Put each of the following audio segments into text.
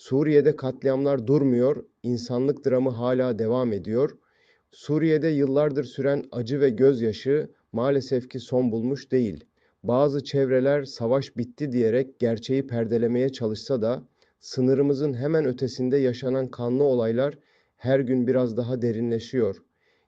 Suriye'de katliamlar durmuyor, insanlık dramı hala devam ediyor. Suriye'de yıllardır süren acı ve gözyaşı maalesef ki son bulmuş değil. Bazı çevreler savaş bitti diyerek gerçeği perdelemeye çalışsa da sınırımızın hemen ötesinde yaşanan kanlı olaylar her gün biraz daha derinleşiyor.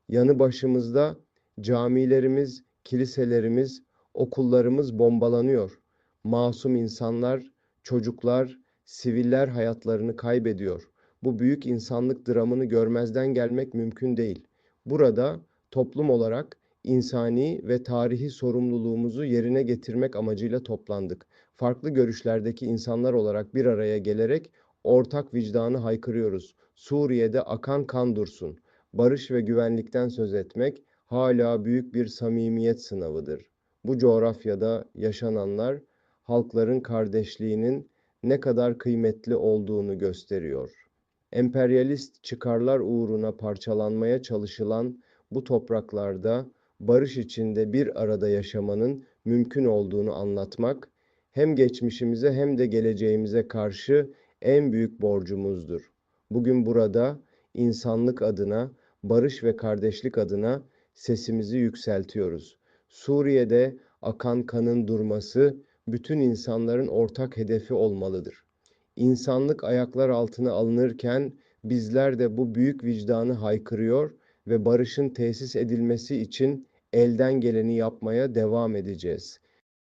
Yanı başımızda camilerimiz, kiliselerimiz, okullarımız bombalanıyor. Masum insanlar, çocuklar, siviller hayatlarını kaybediyor. Bu büyük insanlık dramını görmezden gelmek mümkün değil. Burada toplum olarak insani ve tarihi sorumluluğumuzu yerine getirmek amacıyla toplandık. Farklı görüşlerdeki insanlar olarak bir araya gelerek ortak vicdanı haykırıyoruz. Suriye'de akan kan dursun. Barış ve güvenlikten söz etmek hala büyük bir samimiyet sınavıdır. Bu coğrafyada yaşananlar halkların kardeşliğinin ne kadar kıymetli olduğunu gösteriyor. Emperyalist çıkarlar uğruna parçalanmaya çalışılan bu topraklarda barış içinde bir arada yaşamanın mümkün olduğunu anlatmak hem geçmişimize hem de geleceğimize karşı en büyük borcumuzdur. Bugün burada insanlık adına, barış ve kardeşlik adına sesimizi yükseltiyoruz. Suriye'de akan kanın durması bütün insanların ortak hedefi olmalıdır. İnsanlık ayaklar altına alınırken bizler de bu büyük vicdanı haykırıyor ve barışın tesis edilmesi için elden geleni yapmaya devam edeceğiz.